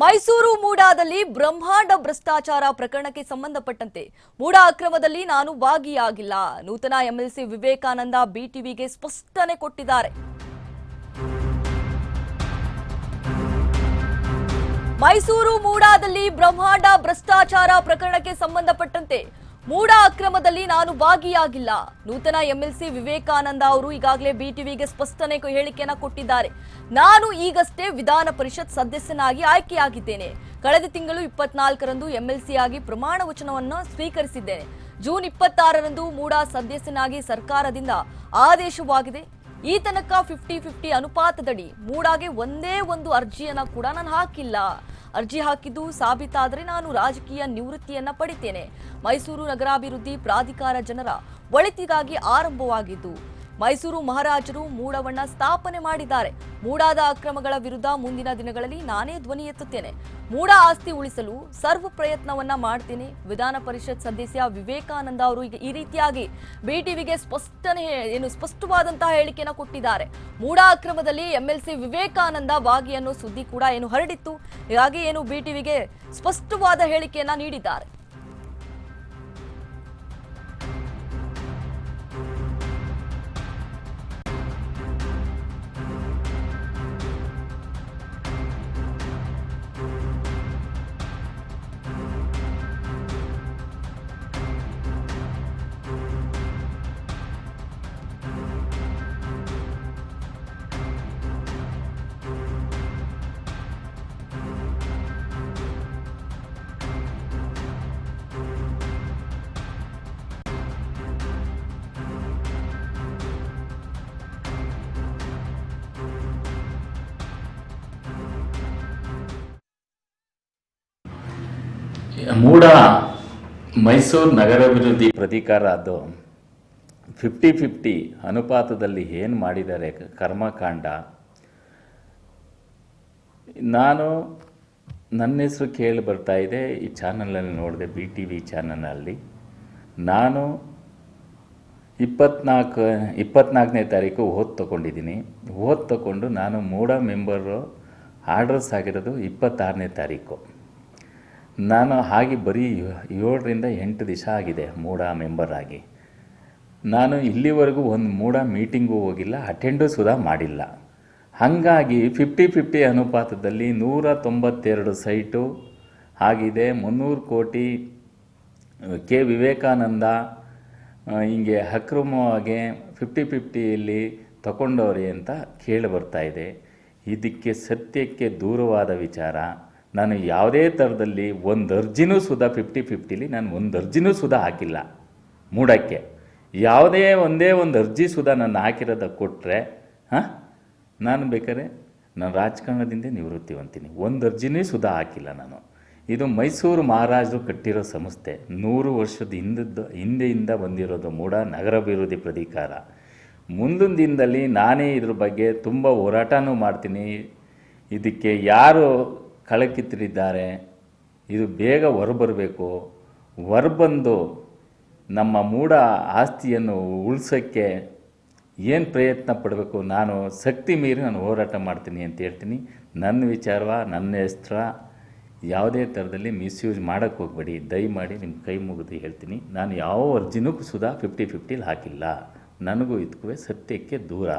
ಮೈಸೂರು ಮೂಡಾದಲ್ಲಿ ಬ್ರಹ್ಮಾಂಡ ಭ್ರಷ್ಟಾಚಾರ ಪ್ರಕರಣಕ್ಕೆ ಸಂಬಂಧಪಟ್ಟಂತೆ ಮೂಡಾ ಅಕ್ರಮದಲ್ಲಿ ನಾನು ಭಾಗಿಯಾಗಿಲ್ಲ. ನೂತನ ಎಂಎಲ್ಸಿ ವಿವೇಕಾನಂದ ಬಿಟಿವಿಗೆ ಸ್ಪಷ್ಟನೆ ಕೊಟ್ಟಿದ್ದಾರೆ. ಮೈಸೂರು ಮೂಡಾದಲ್ಲಿ ಬ್ರಹ್ಮಾಂಡ ಭ್ರಷ್ಟಾಚಾರ ಪ್ರಕರಣಕ್ಕೆ ಸಂಬಂಧಪಟ್ಟಂತೆ ಮೂಡಾ ಅಕ್ರಮದಲ್ಲಿ ನಾನು ಭಾಗಿಯಾಗಿಲ್ಲ. ನೂತನ ಎಂಎಲ್ಸಿ ವಿವೇಕಾನಂದ ಅವರು ಈಗಾಗಲೇ ಬಿಟಿವಿಗೆ ಸ್ಪಷ್ಟನೆ ಹೇಳಿಕೆಯನ್ನ ಕೊಟ್ಟಿದ್ದಾರೆ. ನಾನು ಈಗಷ್ಟೇ ವಿಧಾನ ಪರಿಷತ್ ಸದಸ್ಯನಾಗಿ ಆಯ್ಕೆಯಾಗಿದ್ದೇನೆ. ಕಳೆದ ತಿಂಗಳು ಇಪ್ಪತ್ನಾಲ್ಕರಂದು ಎಂಎಲ್ಸಿ ಆಗಿ ಪ್ರಮಾಣ ವಚನವನ್ನು ಸ್ವೀಕರಿಸಿದ್ದೇನೆ. ಜೂನ್ ಇಪ್ಪತ್ತಾರರಂದು ಮೂಡ ಸದಸ್ಯನಾಗಿ ಸರ್ಕಾರದಿಂದ ಆದೇಶವಾಗಿದೆ. ಈ ತನಕ ಫಿಫ್ಟಿ ಫಿಫ್ಟಿ ಅನುಪಾತದಡಿ ಮೂಡಾಗೆ ಒಂದೇ ಒಂದು ಅರ್ಜಿಯನ್ನ ಕೂಡ ನಾನು ಹಾಕಿಲ್ಲ. ಅರ್ಜಿ ಹಾಕಿದ್ದು ಸಾಬೀತಾದರೆ ನಾನು ರಾಜಕೀಯ ನಿವೃತ್ತಿಯನ್ನ ಪಡಿತೇನೆ. ಮೈಸೂರು ನಗರಾಭಿವೃದ್ಧಿ ಪ್ರಾಧಿಕಾರ ಜನರ ಒಳಿತಿಗಾಗಿ ಆರಂಭವಾಗಿದ್ದು ಮೈಸೂರು ಮಹಾರಾಜರು ಮೂಡವಣ್ಣ ಸ್ಥಾಪನೆ ಮಾಡಿದ್ದಾರೆ. ಮೂಡಾದ ಅಕ್ರಮಗಳ ವಿರುದ್ಧ ಮುಂದಿನ ದಿನಗಳಲ್ಲಿ ನಾನೇ ಧ್ವನಿ ಎತ್ತುತ್ತೇನೆ. ಮೂಡ ಆಸ್ತಿ ಉಳಿಸಲು ಸರ್ವ ಪ್ರಯತ್ನವನ್ನ ಮಾಡ್ತೀನಿ. ವಿಧಾನ ಪರಿಷತ್ ಸದಸ್ಯ ವಿವೇಕಾನಂದ ಅವರು ಈ ರೀತಿಯಾಗಿ ಬಿಟಿವಿಗೆ ಸ್ಪಷ್ಟನೆ ಏನು ಸ್ಪಷ್ಟವಾದಂತಹ ಹೇಳಿಕೆಯನ್ನು ಕೊಟ್ಟಿದ್ದಾರೆ. ಮೂಡ ಅಕ್ರಮದಲ್ಲಿ ಎಂಎಲ್ಸಿ ವಿವೇಕಾನಂದ ಭಾಗಿ ಅನ್ನೋ ಸುದ್ದಿ ಕೂಡ ಏನು ಹರಡಿತ್ತು. ಹೀಗಾಗಿ ಏನು ಬಿಟಿವಿಗೆ ಸ್ಪಷ್ಟವಾದ ಹೇಳಿಕೆಯನ್ನ ನೀಡಿದ್ದಾರೆ. ಮೂಡ ಮೈಸೂರು ನಗರಾಭಿವೃದ್ಧಿ ಪ್ರತೀಕಾರ ಅದು. ಫಿಫ್ಟಿ ಫಿಫ್ಟಿ ಅನುಪಾತದಲ್ಲಿ ಏನು ಮಾಡಿದ್ದಾರೆ ಕರ್ಮಕಾಂಡ? ನಾನು ನನ್ನ ಹೆಸರು ಕೇಳಿ ಬರ್ತಾ ಇದೆ. ಈ ಚಾನಲಲ್ಲಿ ನೋಡಿದೆ ಬಿ ಟಿ ವಿ ಚಾನಲಲ್ಲಿ. ನಾನು ಇಪ್ಪತ್ನಾಲ್ಕು, ಇಪ್ಪತ್ನಾಲ್ಕನೇ ತಾರೀಕು ಓದ್ ತೊಗೊಂಡಿದ್ದೀನಿ. ಓದ್ ತೊಗೊಂಡು ನಾನು ಮೂಡ ಮೆಂಬರು ಆರ್ಡರ್ಸ್ ಆಗಿರೋದು ಇಪ್ಪತ್ತಾರನೇ ತಾರೀಕು. ನಾನು ಹಾಗೆ ಬರೀ ಏಳರಿಂದ ಎಂಟು ದಿವಸ ಆಗಿದೆ ಮೂಡ ಮೆಂಬರ್ ಆಗಿ. ನಾನು ಇಲ್ಲಿವರೆಗೂ ಒಂದು ಮೂಡ ಮೀಟಿಂಗೂ ಹೋಗಿಲ್ಲ ಅಟೆಂಡು ಸುಧಾ ಮಾಡಿಲ್ಲ. ಹಾಗಾಗಿ ಫಿಫ್ಟಿ ಫಿಫ್ಟಿ ಅನುಪಾತದಲ್ಲಿ ನೂರ ತೊಂಬತ್ತೆರಡು ಸೈಟು ಆಗಿದೆ. ಮುನ್ನೂರು ಕೋಟಿ ಕೆ ವಿವೇಕಾನಂದ ಹೀಗೆ ಹಿಂಗೆ ಅಕ್ರಮವಾಗಿ ಫಿಫ್ಟಿ ಫಿಫ್ಟಿಯಲ್ಲಿ ತಗೊಂಡವ್ರಿ ಅಂತ ಕೇಳಿ ಬರ್ತಾ ಇದೆ. ಇದಕ್ಕೆ ಸತ್ಯಕ್ಕೆ ದೂರವಾದ ವಿಚಾರ. ನಾನು ಯಾವುದೇ ಥರದಲ್ಲಿ ಒಂದು ಅರ್ಜಿನೂ ಸುಧಾ ಫಿಫ್ಟಿ ಫಿಫ್ಟಿಲಿ ನಾನು ಒಂದು ಅರ್ಜಿನೂ ಸುಧಾ ಹಾಕಿಲ್ಲ. ಮೂಡಕ್ಕೆ. ಯಾವುದೇ ಒಂದೇ ಒಂದು ಅರ್ಜಿ ಸುಧಾ ನಾನು ಹಾಕಿರೋದ ಕೊಟ್ಟರೆ ಹಾಂ? ನಾನು ಬೇಕಾದ್ರೆ ನಾನು ರಾಜಕಾರಣದಿಂದ ನಿವೃತ್ತಿ ಹೊಂತೀನಿ ಒಂದು ಅರ್ಜಿನೇ ಸುಧಾ ಹಾಕಿಲ್ಲ ನಾನು. ಇದು ಮೈಸೂರು ಮಹಾರಾಜರು ಕಟ್ಟಿರೋ ಸಂಸ್ಥೆ. ನೂರು ವರ್ಷದ ಹಿಂದದ್ದು, ಹಿಂದೆಯಿಂದ ಬಂದಿರೋದು ಮೂಡ ನಗರಾಭಿವೃದ್ಧಿ ಪ್ರಾಧಿಕಾರ. ಮುಂದಿನ ದಿನದಲ್ಲಿ ನಾನೇ ಇದ್ರ ಬಗ್ಗೆ ತುಂಬ ಹೋರಾಟನೂ ಮಾಡ್ತೀನಿ. ಇದಕ್ಕೆ ಯಾರು ಕಳಕಿತ್ತರಿದ್ದಾರೆ ಇದು ಬೇಗ ಹೊರಬರಬೇಕು. ಹೊರಬಂದು ನಮ್ಮ ಮೂಡ ಆಸ್ತಿಯನ್ನು ಉಳಿಸೋಕ್ಕೆ ಏನು ಪ್ರಯತ್ನ ಪಡಬೇಕು? ನಾನು ಶಕ್ತಿ ಮೀರಿ ನಾನು ಹೋರಾಟ ಮಾಡ್ತೀನಿ ಅಂತ ಹೇಳ್ತೀನಿ. ನನ್ನ ವಿಚಾರವ, ನನ್ನ ಹೆಸ್ರ ಯಾವುದೇ ಥರದಲ್ಲಿ ಮಿಸ್ಯೂಸ್ ಮಾಡೋಕ್ಕೆ ಹೋಗಬೇಡಿ. ದಯಮಾಡಿ ನಿಮ್ಮ ಕೈ ಮುಗಿದು ಹೇಳ್ತೀನಿ. ನಾನು ಯಾವ ಅರ್ಜಿನೂ ಸುಧಾ ಫಿಫ್ಟಿ ಫಿಫ್ಟಿಲಿ ಹಾಕಿಲ್ಲ. ನನಗೂ ಇದಕ್ಕೂ ಸತ್ಯಕ್ಕೆ ದೂರ.